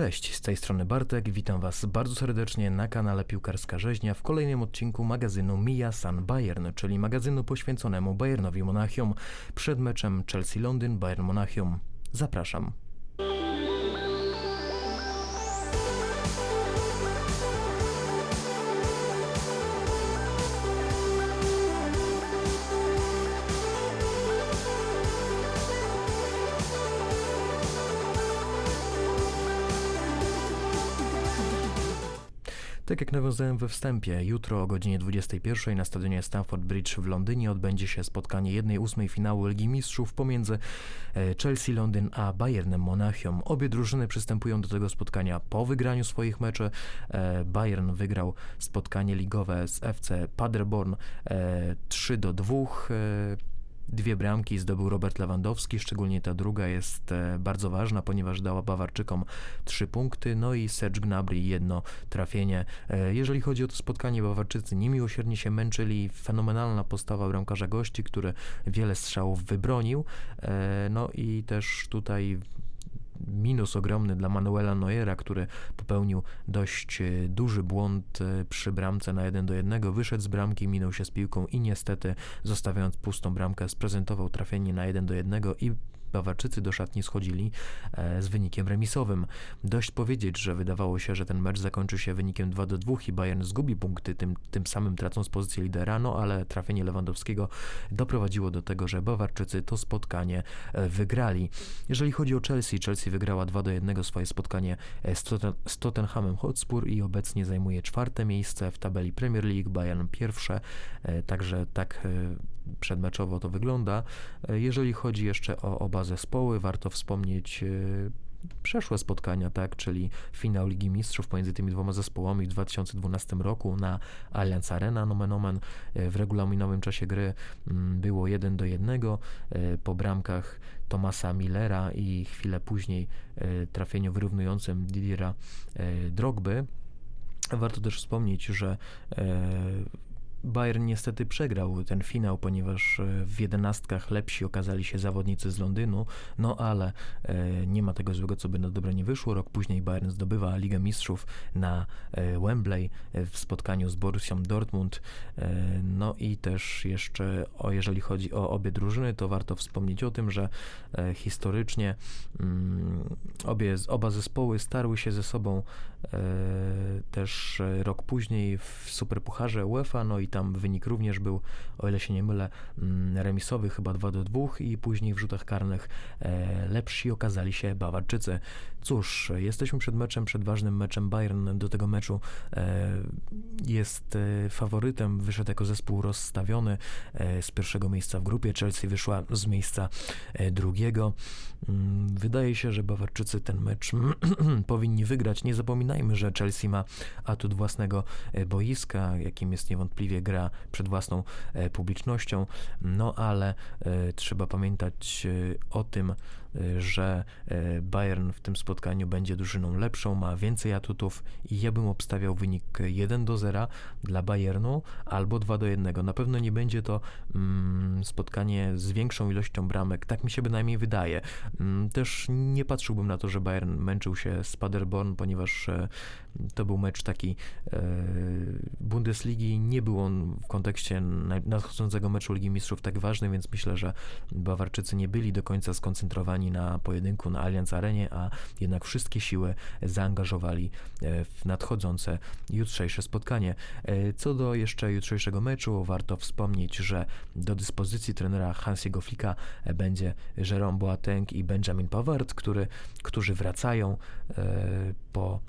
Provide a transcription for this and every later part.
Cześć, z tej strony Bartek, witam Was bardzo serdecznie na kanale Piłkarska Rzeźnia w kolejnym odcinku magazynu Mia San Bayern, czyli magazynu poświęconemu Bayernowi Monachium przed meczem Chelsea-Londyn Bayern Monachium. Zapraszam. Tak jak nawiązałem we wstępie, jutro o godzinie 21 na stadionie Stamford Bridge w Londynie odbędzie się spotkanie 1-8 finału Ligi Mistrzów pomiędzy e, Chelsea Londyn a Bayernem Monachium. Obie drużyny przystępują do tego spotkania po wygraniu swoich meczy. E, Bayern wygrał spotkanie ligowe z FC Paderborn 3 do 2. Dwie bramki zdobył Robert Lewandowski, szczególnie ta druga jest e, bardzo ważna, ponieważ dała Bawarczykom trzy punkty, no i Serge Gnabry jedno trafienie. E, jeżeli chodzi o to spotkanie, Bawarczycy niemiłosiernie się męczyli, fenomenalna postawa bramkarza gości, który wiele strzałów wybronił, e, no i też tutaj minus ogromny dla Manuela Neuera, który popełnił dość e, duży błąd e, przy bramce na 1 do 1. Wyszedł z bramki, minął się z piłką i niestety, zostawiając pustą bramkę, sprezentował trafienie na 1 do 1 i Bawarczycy do szatni schodzili e, z wynikiem remisowym. Dość powiedzieć, że wydawało się, że ten mecz zakończy się wynikiem 2 do 2 i Bayern zgubi punkty, tym, tym samym tracąc pozycję lidera, no ale trafienie Lewandowskiego doprowadziło do tego, że Bawarczycy to spotkanie e, wygrali. Jeżeli chodzi o Chelsea, Chelsea wygrała 2 do 1 swoje spotkanie e, z, Totten, z Tottenhamem Hotspur i obecnie zajmuje czwarte miejsce w tabeli Premier League, Bayern pierwsze, także tak przedmeczowo to wygląda. Jeżeli chodzi jeszcze o oba zespoły. Warto wspomnieć e, przeszłe spotkania, tak, czyli finał Ligi Mistrzów pomiędzy tymi dwoma zespołami w 2012 roku na Allianz Arena, nomen omen, e, w regulaminowym czasie gry mm, było 1 do 1 e, po bramkach Tomasa Millera i chwilę później trafieniu wyrównującym Didiera Drogby. Warto też wspomnieć, że Bayern niestety przegrał ten finał, ponieważ e, w jedenastkach lepsi okazali się zawodnicy z Londynu, no ale e, nie ma tego złego, co by na dobre nie wyszło. Rok później Bayern zdobywa Ligę Mistrzów na e, Wembley w spotkaniu z Borussią Dortmund. No i też jeszcze, o, jeżeli chodzi o obie drużyny, to warto wspomnieć o tym, że historycznie mm, obie, oba zespoły starły się ze sobą też rok później w Superpucharze UEFA, no i tam wynik również był, o ile się nie mylę, mm, remisowy, chyba 2 do 2 i później w rzutach karnych e, lepsi okazali się Bawarczycy. Cóż, jesteśmy przed meczem, przed ważnym meczem. Bayern do tego meczu e, jest e, faworytem, wyszedł jako zespół rozstawiony z pierwszego miejsca w grupie. Chelsea wyszła z miejsca drugiego. Mm, wydaje się, że Bawarczycy ten mecz powinni wygrać. Nie zapominajmy, że Chelsea ma atut własnego boiska, jakim jest niewątpliwie gra przed własną e, publicznością, no ale e, trzeba pamiętać e, o tym, że Bayern w tym spotkaniu będzie drużyną lepszą, ma więcej atutów i ja bym obstawiał wynik 1 do 0 dla Bayernu albo 2 do 1. Na pewno nie będzie to mm, spotkanie z większą ilością bramek, tak mi się bynajmniej wydaje. Mm, też nie patrzyłbym na to, że Bayern męczył się z Paderborn, ponieważ to był mecz taki Bundesligi, nie był on w kontekście nadchodzącego meczu Ligi Mistrzów tak ważny, więc myślę, że Bawarczycy nie byli do końca skoncentrowani na pojedynku na Allianz Arenie, a jednak wszystkie siły zaangażowali e, w nadchodzące jutrzejsze spotkanie. E, co do jeszcze jutrzejszego meczu, warto wspomnieć, że do dyspozycji trenera Hansiego Flicka e, będzie Jerome Boateng i Benjamin Pavard, który, którzy wracają po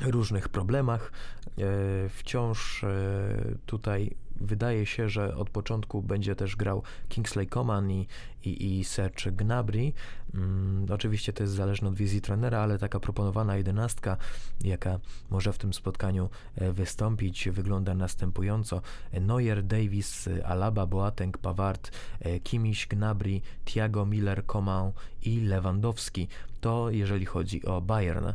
różnych problemach. Wciąż tutaj wydaje się, że od początku będzie też grał Kingsley Coman i, i, i Serge Gnabry. Hmm, oczywiście to jest zależne od wizji trenera, ale taka proponowana jedenastka, jaka może w tym spotkaniu e, wystąpić, wygląda następująco. Neuer, Davis, Alaba, Boateng, Pavard, Kimiś, Gnabry, Thiago Miller, Coman i Lewandowski. To jeżeli chodzi o Bayern.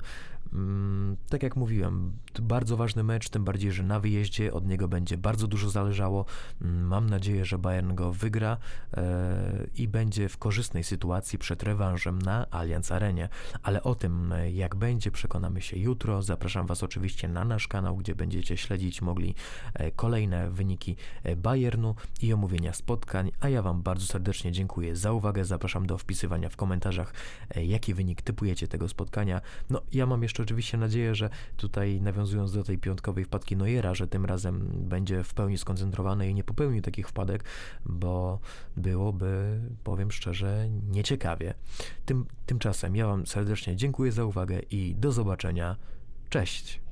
Mm, tak jak mówiłem, bardzo ważny mecz, tym bardziej, że na wyjeździe od niego będzie bardzo dużo zależało. Mm, Mam nadzieję, że Bayern go wygra e, i będzie w korzystnej sytuacji przed rewanżem na Allianz Arenie. Ale o tym, e, jak będzie, przekonamy się jutro. Zapraszam Was oczywiście na nasz kanał, gdzie będziecie śledzić mogli e, kolejne wyniki Bayernu i omówienia spotkań. A ja Wam bardzo serdecznie dziękuję za uwagę. Zapraszam do wpisywania w komentarzach, jaki wynik typujecie tego spotkania. No, ja mam jeszcze oczywiście nadzieję, że tutaj nawiązując do tej piątkowej wpadki Neuera, że tym razem będzie w pełni skoncentrowany i nie popełni takich wpadek, bo byłoby, powiem szczerze, nieciekawie. Tym, tymczasem ja Wam serdecznie dziękuję za uwagę i do zobaczenia. Cześć!